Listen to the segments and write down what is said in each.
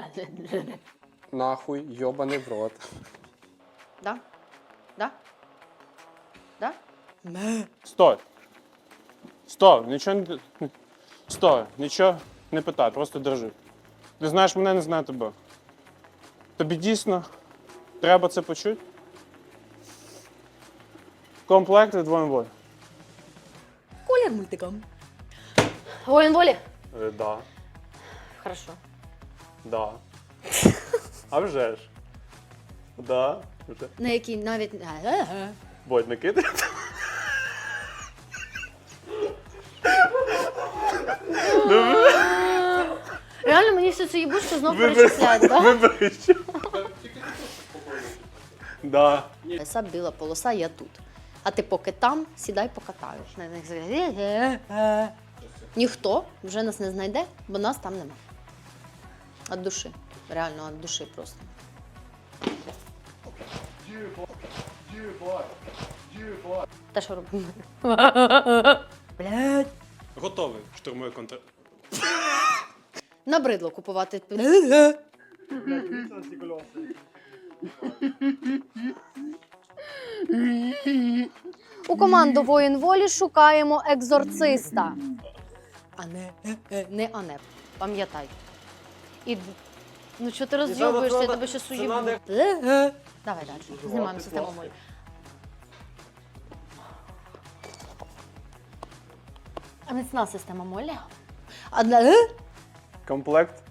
Нахуй, йобаний в рот. Да? Да? Да? Стой. Стой, нічого не. Стой, нічого не питай, просто держи. Ти знаєш мене, не знаю тебе. Тобі дійсно треба це почути? Комплект від воєнволі. Колір мультиком. Воїн волі? Е, да, Хорошо. Да. А вже ж. Да. Вже. На який навіть. Бодь накидай. Реально мені все це їбучку знов перечисляють, так? Вибач. Да. Леса біла полоса, я тут. А ти поки там, сідай покатаю. На них Ніхто вже нас не знайде, бо нас там нема. От душі. Реально, від душі просто. Та що робимо? Блядь. Готовий штурмовий контр. Набридло купувати. У команду воїн волі шукаємо екзорциста. А не, не Анеп. Пам'ятай. І ну що ти розйобуєшся, я тебе ще суїбу. Давай далі. Знімаємо систему молі. А міцна система молі. Одна. Комплект.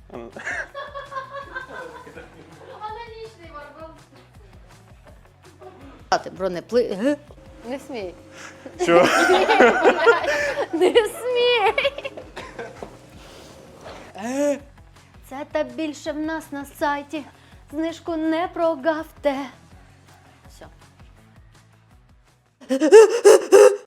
Бронепли. Не смій. Чого? Не смій. Більше в нас на сайті. Знижку не прогавте. Все.